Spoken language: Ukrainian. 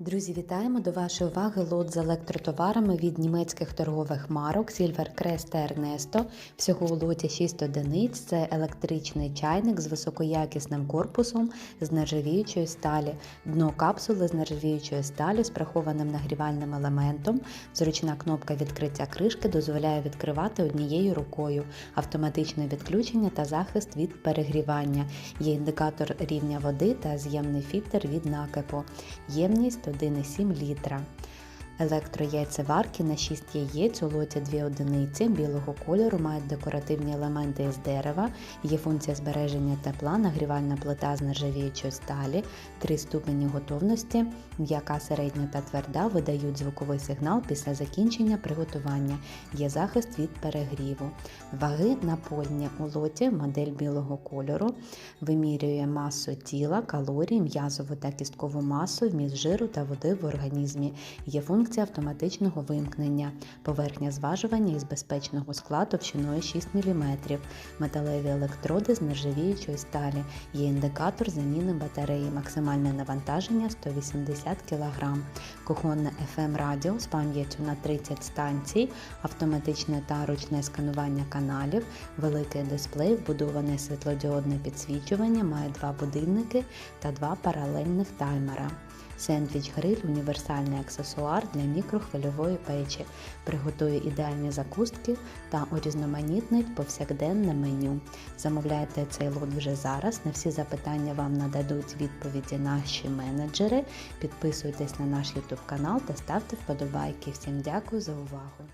Друзі, вітаємо до вашої уваги лот з електротоварами від німецьких торгових марок Silvercrest та Ernesto. Всього у лоті 6 одиниць. Це електричний чайник з високоякісним корпусом з нержавіючої сталі, дно капсули з нержавіючої сталі з прихованим нагрівальним елементом. Зручна кнопка відкриття кришки дозволяє відкривати однією рукою, автоматичне відключення та захист від перегрівання. Є індикатор рівня води та з'ємний фільтр від накипу. Ємність 1,7 літра. Електрояйцеварки на 6 яєць у лоті 2 одиниці білого кольору мають декоративні елементи із дерева, є функція збереження тепла, нагрівальна плита з нержавіючої сталі, 3 ступені готовності, м'яка середня та тверда видають звуковий сигнал після закінчення приготування. Є захист від перегріву. Ваги напольні у лоті модель білого кольору, вимірює масу тіла, калорії, м'язову та кісткову масу, вміст жиру та води в організмі. Є функція автоматичного вимкнення, поверхня зважування із безпечного скла товщиною 6 мм, металеві електроди з нержавіючої сталі, є індикатор заміни батареї, максимальне навантаження 180 кг, кухонне FM радіо з пам'яттю на 30 станцій, автоматичне та ручне сканування каналів, великий дисплей, вбудоване світлодіодне підсвічування, має два будильники та два паралельних таймера. Сендвіч гриль універсальний аксесуар для мікрохвильової печі, приготує ідеальні закустки та урізноманітнить повсякденне меню. Замовляйте цей лот вже зараз. На всі запитання вам нададуть відповіді наші менеджери. Підписуйтесь на наш Канал та ставте вподобайки. Всім дякую за увагу!